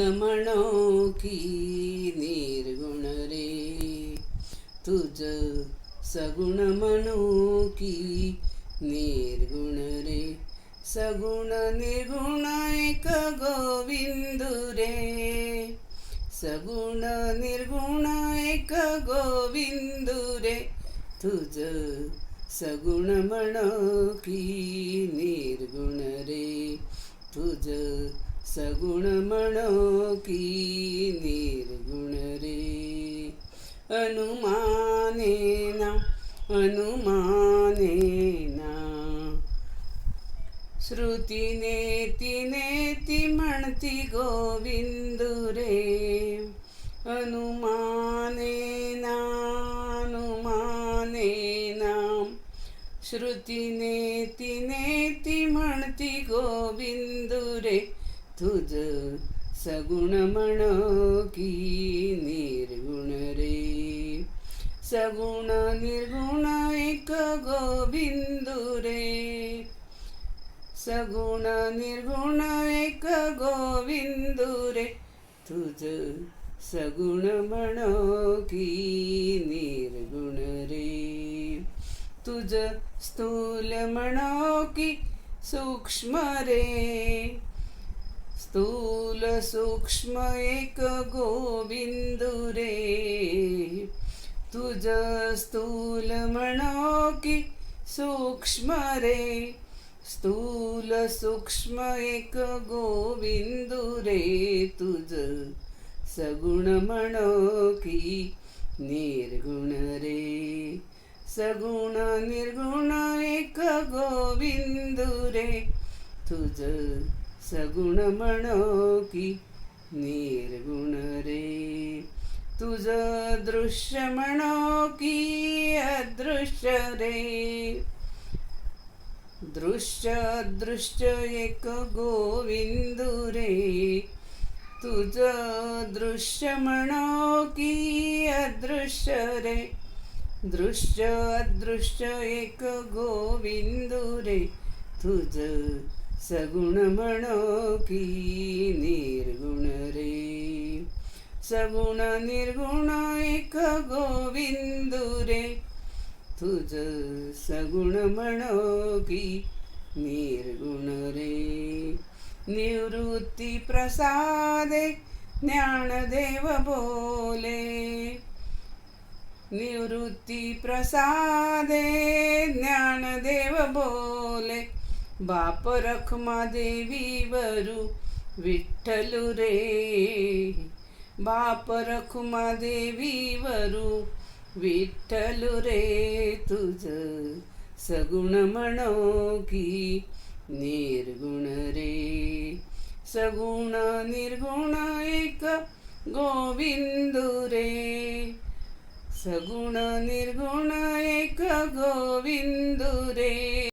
म्हणो की निर्गुण रे. तुझ सगुण म्हणो की निर्गुण रे. सगुण निर्गुण एक गोविंदू रे. सगुण निर्गुण एक गोविंदू रे. तुझ सगुण म्हणो की निर्गुण सगुण म्हणो की निर्गुण रे अनुमानेना अनुमानेना श्रुतीने तिने ती म्हणती गोविंदू रे अनुमानेना अनुमानेना श्रुतीने तिने ती म्हणती गोविंदू रे तुझ सगुण म्हण की निर्गुण रे. सगुण निर्गुण एक गोविंदू रे. सगुण निर्गुण एक गोविंदू रे. तुझ सगुण म्हण की निर्गुण रे. तुझ स्थूल म्हणो की सूक्ष्म रे. स्थूल सूक्ष्म एक गोविंदू रे। तुझ स्थूल म्हणो की सूक्ष्म रे। स्थूल सूक्ष्म एक गोविंदू रे। तुझ सगुण म्हणो की निर्गुण रे। सगुण निर्गुण एक गोविंदू रे। तुझ सगुण म्हणो की निर्गुण रे. तुझ दृश्य म्हणो की अदृश्य रे. दृश्य अदृश्य एक गोविंदू रे. तुझ दृश्य म्हणो की अदृश्य रे. दृश्य अदृश्य एक गोविंदू रे. तुझ सगुण म्हणो की निर्गुण रे. सगुण निर्गुण एक गोविंदू रे. तुझ सगुण म्हणो की निर्गुण रे. निवृत्ती प्रसादे ज्ञानदेव बोले. निवृत्ती प्रसादे ज्ञानदेव बोले. बाप रखमा देवी वरू विठ्ठलू रे. बाप रखुमा देवी वरू विठ्ठलू रे. तुझ सगुण म्हणो की निर्गुण रे. सगुण निर्गुण एक गोविंदू रे. सगुण निर्गुण एक गोविंदू रे.